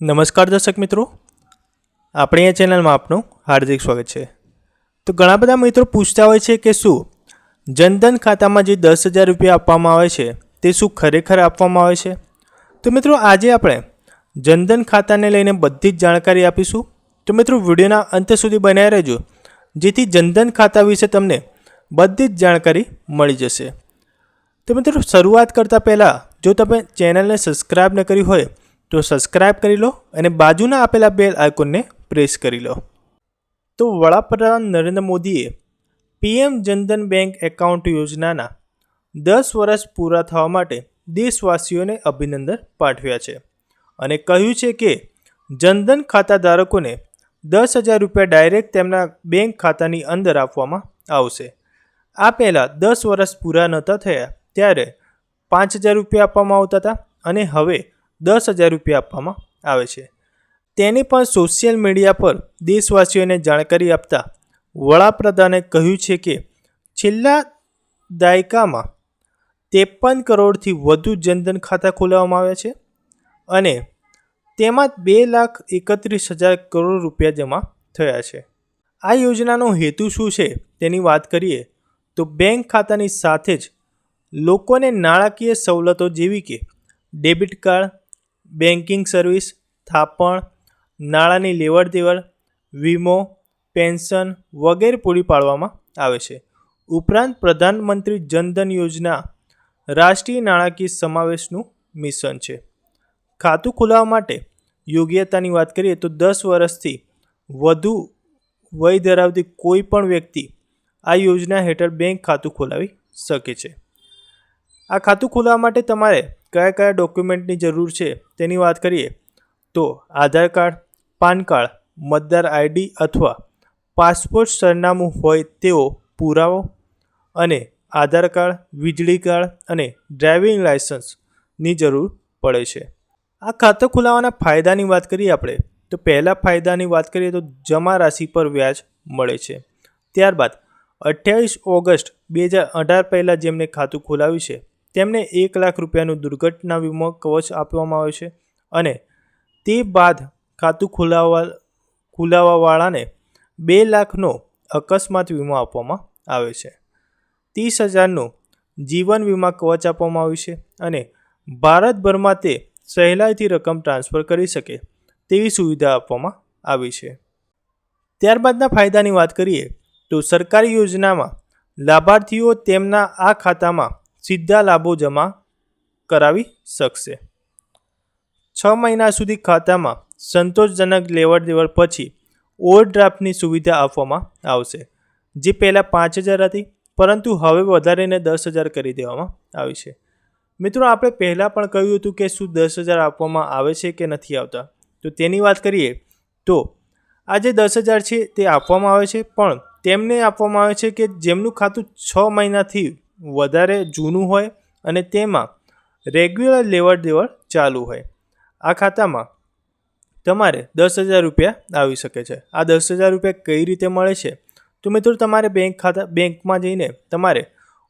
નમસ્કાર દર્શક મિત્રો. આપણી આ ચેનલમાં આપનું હાર્દિક સ્વાગત છે. તો ઘણા બધા મિત્રો પૂછતા હોય છે કે શું જનધન ખાતામાં જે દસ હજાર રૂપિયા આપવામાં આવે છે, તે શું ખરેખર આપવામાં આવે છે? તો મિત્રો આજે આપણે જનધન ખાતાને લઈને બધી જ જાણકારી આપીશું. તો મિત્રો વિડીયોના અંત સુધી બનાવી રહેજો, જેથી જનધન ખાતા વિશે તમને બધી જ જાણકારી મળી જશે. તો મિત્રો શરૂઆત કરતાં પહેલાં જો તમે ચેનલને સબસ્ક્રાઇબ ન કરી હોય તો સબસ્ક્રાઇબ કરી લો અને બાજુના આપેલા બેલ આઇકોનને પ્રેસ કરી લો. તો વડાપ્રધાન નરેન્દ્ર મોદીએ પીએમ જનધન બેંક એકાઉન્ટ યોજનાના દસ વર્ષ પૂરા થવા માટે દેશવાસીઓને અભિનંદન પાઠવ્યા છે અને કહ્યું છે કે જનધન ખાતા ધારકોને દસ હજાર રૂપિયા ડાયરેક્ટ તેમના બેંક ખાતાની અંદર આપવામાં આવશે. આ પહેલાં દસ વર્ષ પૂરા નહોતા થયા, ત્યારે પાંચ હજાર રૂપિયા આપવામાં આવતા હતા અને હવે દસ હજાર રૂપિયા આપવામાં આવે છે. તેની પણ સોશિયલ મીડિયા પર દેશવાસીઓને જાણકારી આપતા વડાપ્રધાને કહ્યું છે કે છેલ્લા દાયકામાં ત્રેપન કરોડથી વધુ જનધન ખાતા ખોલાવવામાં આવ્યા છે અને તેમાં બે લાખ એકત્રીસ હજાર કરોડ રૂપિયા જમા થયા છે. આ યોજનાનો હેતુ શું છે તેની વાત કરીએ તો બેંક ખાતાની સાથે જ લોકોને નાણાકીય સવલતો જેવી કે ડેબિટ કાર્ડ બેન્કિંગ સર્વિસ, થાપણ, નાણાંની લેવડ દેવડ વીમો, પેન્શન વગેરે પૂરી પાડવામાં આવે છે. ઉપરાંત પ્રધાનમંત્રી જનધન યોજના, રાષ્ટ્રીય નાણાકીય સમાવેશનું મિશન છે. ખાતું ખોલાવવા માટે યોગ્યતાની વાત કરીએ તો દસ વર્ષથી વધુ વય ધરાવતી કોઈ પણ વ્યક્તિ આ યોજના હેઠળ બેંક ખાતું ખોલાવી શકે છે. આ ખાતું ખોલાવવા માટે તમારે કયા કયા ડોક્યુમેન્ટની જરૂર છે તેની વાત કરીએ તો આધાર કાર્ડ, પાન કાર્ડ, મતદાર આઈડી અથવા પાસપોર્ટ સરનામું હોય તેવો પુરાવો અને આધાર કાર્ડ, વીજળી કાર્ડ અને ડ્રાઇવિંગ લાયસન્સની જરૂર પડે છે. આ ખાતું ખોલાવવાના ફાયદાની વાત કરીએ આપણે, તો પહેલાં ફાયદાની વાત કરીએ તો જમા રાશિ પર વ્યાજ મળે છે. ત્યારબાદ અઠ્યાવીસ ઓગસ્ટ બે હજાર અઢાર પહેલાં જેમને ખાતું ખોલાવ્યું છે તેમને એક લાખ રૂપિયાનું દુર્ઘટના વીમો કવચ આપવામાં આવે છે અને તે બાદ ખાતું ખોલાવવા ખોલાવવાવાળાને બે લાખનો અકસ્માત વીમો આપવામાં આવે છે. ત્રીસ હજારનું જીવન વીમા કવચ આપવામાં આવ્યું છે અને ભારતભરમાં તે સહેલાઈથી રકમ ટ્રાન્સફર કરી શકે તેવી સુવિધા આપવામાં આવી છે. ત્યારબાદના ફાયદાની વાત કરીએ તો સરકારી યોજનામાં લાભાર્થીઓ તેમના આ ખાતામાં સીધા લાભો જમા કરાવી શકશે. છ મહિના સુધી ખાતામાં સંતોષજનક લેવડ દેવડ પછી ઓવરડ્રાફ્ટની સુવિધા આપવામાં આવશે, જે પહેલાં પાંચ હજાર હતી, પરંતુ હવે વધારીને દસ હજાર કરી દેવામાં આવી છે. મિત્રો, આપણે પહેલાં પણ કહ્યું હતું કે શું દસ હજાર આપવામાં આવે છે કે નથી આવતા? તો તેની વાત કરીએ તો આ જે દસ હજાર છે તે આપવામાં આવે છે, પણ તેમને આપવામાં આવે છે કે જેમનું ખાતું છ મહિનાથી વધારે જૂનું હોય અને તેમાં રેગ્યુલર લેવડ દેવડ ચાલુ હોય. આ ખાતામાં તમારે દસ હજાર રૂપિયા આવી શકે છે. આ દસ હજાર રૂપિયા કઈ રીતે મળે છે? તો મિત્રો, તમારે બેંક ખાતા બેંકમાં જઈને તમારે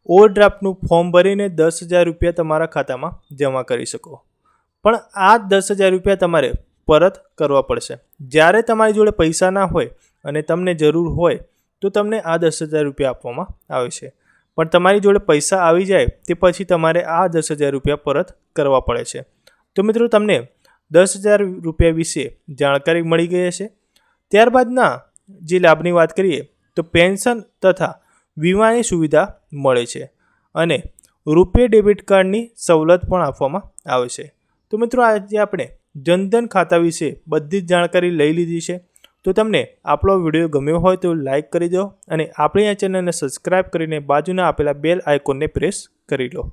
ઓવરડ્રાફ્ટનું ફોર્મ ભરીને દસ હજાર રૂપિયા તમારા ખાતામાં જમા કરી શકો. પણ આ દસ હજાર રૂપિયા તમારે પરત કરવા પડશે. જ્યારે તમારી જોડે પૈસા ના હોય અને તમને જરૂર હોય, તો તમને આ દસ હજાર રૂપિયા આપવામાં આવે છે. પણ તમારી જોડે પૈસા આવી જાય તે પછી તમારે આ દસ હજાર રૂપિયા પરત કરવા પડે છે. તો મિત્રો તમને દસ હજાર રૂપિયા વિશે જાણકારી મળી ગઈ હશે. ત્યારબાદના જે લાભની વાત કરીએ તો પેન્શન તથા વીમાની સુવિધા મળે છે અને રૂપે ડેબિટ કાર્ડની સવલત પણ આપવામાં આવે છે. તો મિત્રો આજે આપણે જનધન ખાતા વિશે બધી જ જાણકારી લઈ લીધી છે. તો તમને આપણો વીડિયો ગમ્યો હોય તો લાઈક કરી દો અને આપણી આ ચેનલને સબસ્ક્રાઈબ કરીને બાજુના આપેલા બેલ આઇકોનને પ્રેસ કરી લો.